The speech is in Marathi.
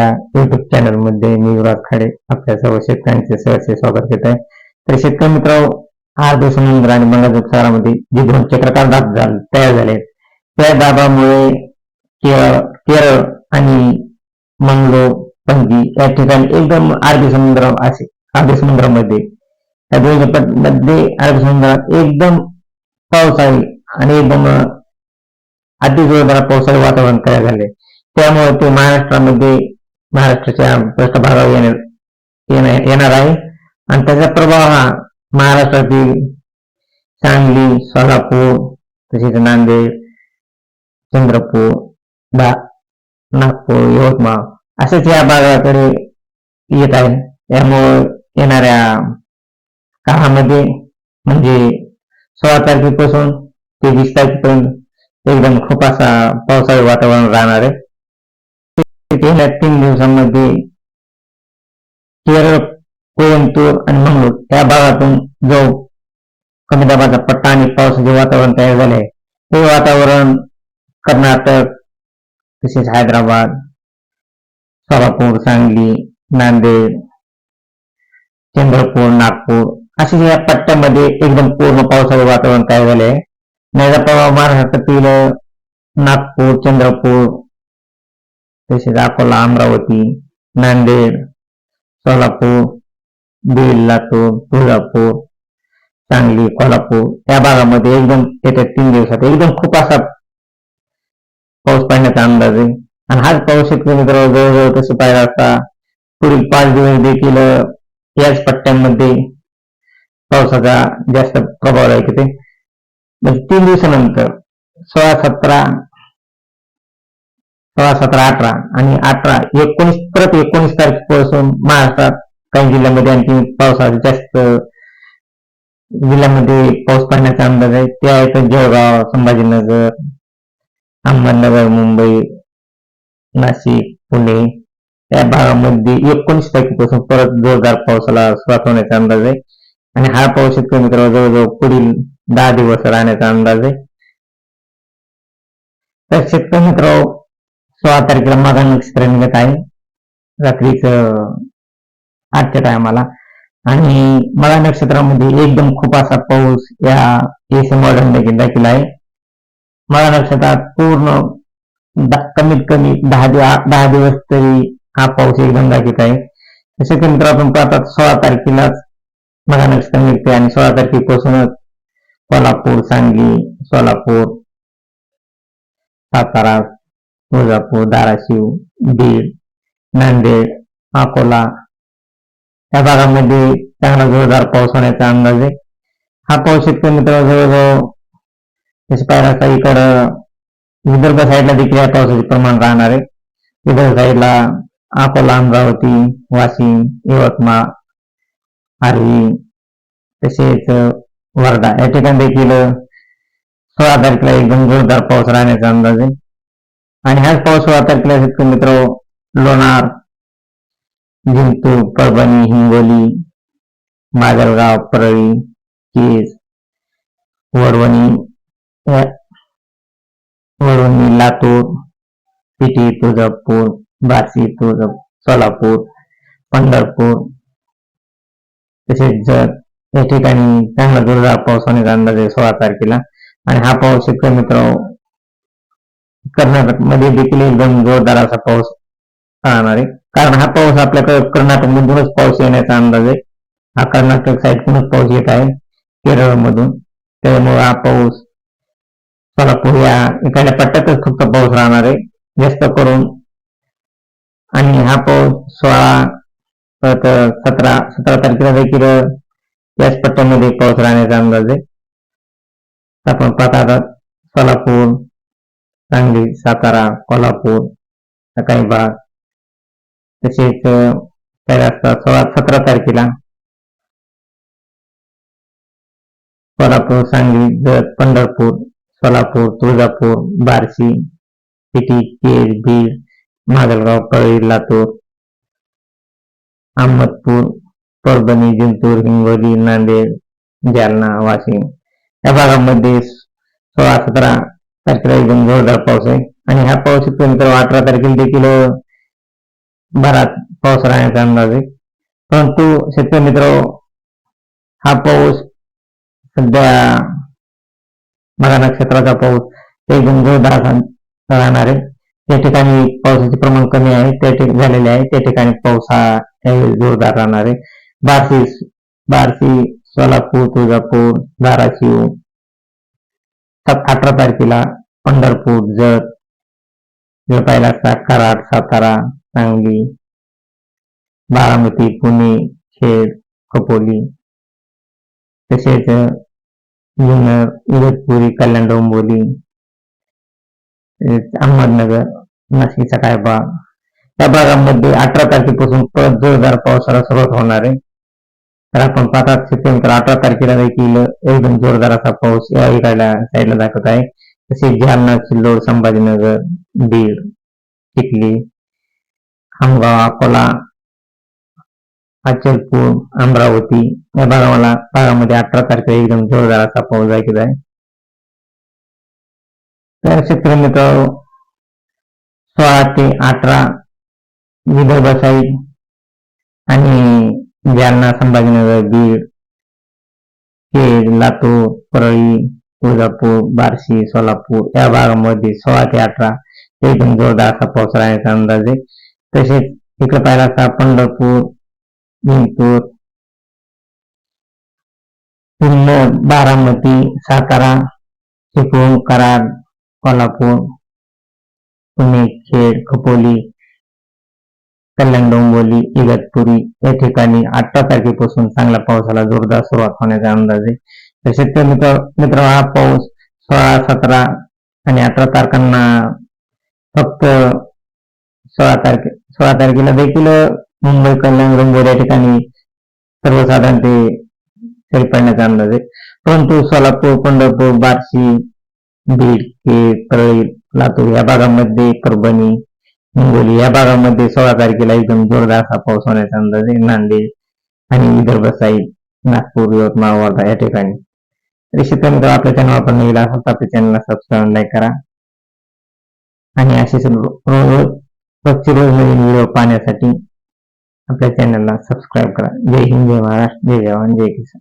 या युट्यूब चॅनलमध्ये मी युवराज खाडे आपल्या सर्व शेतकऱ्यांचे सहर्ष स्वागत घेत आहे. तर शेतकरी मित्र आठ दिवसानंतर आणि बंगालच्या शहरामध्ये जे दोन चक्रकार दाब तयार झाले त्या दाबामुळे केरळ केरळ आणि मंगलो पणजी या ठिकाणी एकदम अरबी समुद्र असे अरबी समुद्रामध्ये. त्या दोन मध्ये अरबी समुद्रात एकदम पाऊस आहे आणि एकदम अति जोरदार पावसाळी वातावरण तयार झाले त्यामुळे ते महाराष्ट्रामध्ये महाराष्ट्राच्या पृष्ठभागावर येणार येणार- येणार आहे आणि त्याचा प्रभाव हा महाराष्ट्रातील सांगली सोलापूर तसेच नांदेड चंद्रपूर बा नागपूर यवतमाळ असेच या भागाकडे येत आहे त्यामुळे येणाऱ्या काळामध्ये म्हणजे सोळा तारखेपासून ते वीस तारखेपर्यंत एकदम खूप असा पावसाळी वातावरण राहणार आहे गेल्या तीन दिवसांमध्ये केरळ कोयंबतूर आणि मंगळूर या भागातून जो कमी दाबाचा पट्टा आणि पावसाचे वातावरण तयार झाले आहे ते वातावरण कर्नाटक तसेच हैदराबाद सोलापूर सांगली नांदेड चंद्रपूर नागपूर असे या पट्ट्यामध्ये एकदम पूर्ण पावसाचे वातावरण तयार झाले आहे. याचा प्रभाव महाराष्ट्रातील नागपूर चंद्रपूर तसेच अकोला अमरावती नांदेड सोलापूर बीड लातूर तुळजापूर सांगली कोल्हापूर या भागामध्ये एकदम येत्या तीन दिवसात एकदम खूप असा पाऊस पडण्याचा अंदाज आहे. आणि हाच पाऊस शेतकरी मित्र जवळजवळ तसं पाहिला असता पुढील पाच दिवस देखील याच पट्ट्यांमध्ये पावसाचा जास्त प्रभाव राहील तिथे. म्हणजे तीन दिवसानंतर सोळा सतरा सोळा सतरा अठरा आणि अठरा एकोणीस परत एकोणीस तारखेपासून महाराष्ट्रात काही जिल्ह्यामध्ये आणखी पावसाचा जास्त जिल्ह्यामध्ये पाऊस पडण्याचा अंदाज आहे. ते आहेत जळगाव संभाजीनगर अहमदनगर मुंबई नाशिक पुणे. या भागामध्ये एकोणीस तारखेपासून परत जोरदार पावसाला सुरुवात होण्याचा अंदाज आहे. आणि हा पाऊस शेतकरी मित्र जवळजवळ पुढील दहा दिवस राहण्याचा अंदाज आहे. तर शेतकरी मित्र सोळा तारखेला मागा नक्षत्र निघत आहे. रात्रीच आठच्या टायमाला आणि मला नक्षत्रामध्ये एकदम खूप असा पाऊस या एसी मॉडर्न देखील दाखील आहे. मला नक्षत्रात पूर्ण कमीत कमी दहा दहा दिवस तरी हा पाऊस एकदम दाखवत आहे. तसे मित्र आपण पाहतात सोळा तारखेलाच मला नक्षत्र निघते आणि सोळा तारखेपासूनच कोल्हापूर सांगली सोलापूर सातारा तुळजापूर धाराशिव बीड नांदेड अकोला. या भागामध्ये चांगला जोरदार पाऊस होण्याचा अंदाज आहे. हा पाऊस शेतकरी मित्र जवळजवळ तसं पाहिलं असता इकडं विदर्भ साईडला देखील या पावसाचे प्रमाण राहणार आहे. विदर्भ साईडला अकोला अमरावती वाशिम यवतमाळ आर्वी तसेच वर्धा या ठिकाणी देखील सोळा तारखेला एकदम जोरदार पाऊस राहण्याचा अंदाज आहे. आणि ह्याच पाऊस सोळा तारखेला शेतकरी मित्र? लोणार जिंतूर परभणी हिंगोली माजलगाव परळी केस वरवणी वरवणी लातूर पिटी तुळजापूर बार्शी तुळजापूर सोलापूर पंढरपूर तसेच जत या ठिकाणी चांगला जोरदार पाऊस होण्याचा अंदाज आहे सोळा तारखेला. आणि हा पाऊस शेतकरी मित्र कर्नाटकमध्ये देखील एकदम जोरदार असा पाऊस राहणार आहे. कारण हा पाऊस आपल्याकडे कर्नाटक मधूनच पाऊस येण्याचा अंदाज आहे. हा कर्नाटक साईडकडूनच पाऊस येत आहे केरळ मधून त्यामुळे हा पाऊस सोलापूर या एखाद्या पट्ट्यातच फक्त पाऊस राहणार आहे जास्त करून. आणि हा पाऊस सोळा परत सतरा सतरा तारखेला देखील याच पट्ट्यामध्ये पाऊस राहण्याचा अंदाज आहे. आपण पाहता सोलापूर सांगली सातारा कोल्हापूर या काही भाग तसेच काही असतात सोळा सतरा तारखेला सोलापूर सांगली जत पंढरपूर सोलापूर तुळजापूर बार्शी पिटी केज बीड माजलगाव परळी लातूर अहमदपूर परभणी जिंतूर हिंगोली नांदेड जालना वाशिम या भागामध्ये सोळा सतरा तारखेला एकदम जोरदार पाऊस आहे. आणि हा पाऊस मित्र अठरा तारखेला देखील भरात पाऊस राहण्याचा अंदाज आहे. परंतु शेतकरी मित्र हा पाऊस सध्या मघा नक्षत्राचा पाऊस एकदम जोरदार राहणार आहे. त्या ठिकाणी पावसाचे प्रमाण कमी आहे त्या ठिकाणी झालेले आहे त्या ठिकाणी पाऊस हा यावेळी जोरदार राहणार आहे. बार्शी बार्शी सोलापूर तुळजापूर धाराशिव अठरा तारखेला पंढरपूर जत जर पाहिला असता कराड सातारा सांगली बारामती पुणे खेड खोपोली तसेच जुन्नर इगतपुरी कल्याण डोंबोली अहमदनगर नाशिकचा काय भाग या भागामध्ये अठरा तारखेपासून परत जोरदार पावसाला सुरुवात होणार आहे. तर आपण पाहतात सप्टेंबर अठरा तारखेला देखील एकदम जोरदार असा पाऊस या इकडल्या साईडला दाखवत आहे. तसेच जालना सिल्लोड संभाजीनगर बीड चिखली खामगाव अकोला अचलपूर अमरावती या भागाला भागामध्ये अठरा तारखेला एकदम जोरदार असा पाऊस ऐकत आहे. तर क्षेत्र मित्र सोळा ते अठरा विदर्भ साईड आणि जालना संभाजीनगर बीड खेड लातूर परळी तुळजापूर बार्शी सोलापूर या भागामध्ये सोळा ते अठरा एकदम जोरदार असा पाऊस राहण्याचा अंदाज आहे. तसेच इकडे पाहिला असता पंढरपूर जिंतूर सिन्नर बारामती सातारा चिपळूण कराड कोल्हापूर पुणे खेड खपोली कल्याण डोंबिवली इगतपुरी या ठिकाणी अठरा तारखेपासून चांगल्या पावसाला जोरदार सुरुवात होण्याचा अंदाज आहे. तर शेतकरी मित्र मित्र हा पाऊस सोळा सतरा आणि अठरा तारखांना फक्त सोळा तारखे सोळा तारखेला देखील मुंबई कल्याण डोंबोली या ठिकाणी सर्वसाधारण ते सरी पडण्याचा अंदाज आहे. परंतु सोलापूर पंढरपूर बार्शी बीड खेड परळी लातूर या भागामध्ये परभणी हिंगोली या भागामध्ये सोळा तारखेला एकदम जोरदार असा पाऊस होण्याचा अंदाज आहे. नांदेड आणि विदर्भ साईड नागपूर यवतमाळ वर्धा या ठिकाणी. तर शेतकरी आपल्या चॅनल आपण नवीन असाल तर आपल्या चॅनलला सबस्क्राईब लाईक करा. आणि असेच रोज रोजचे रोज नवीन व्हिडिओ पाहण्यासाठी आपल्या चॅनलला सबस्क्राईब करा. जय हिंद जय महाराष्ट्र जय जवान जय किसान.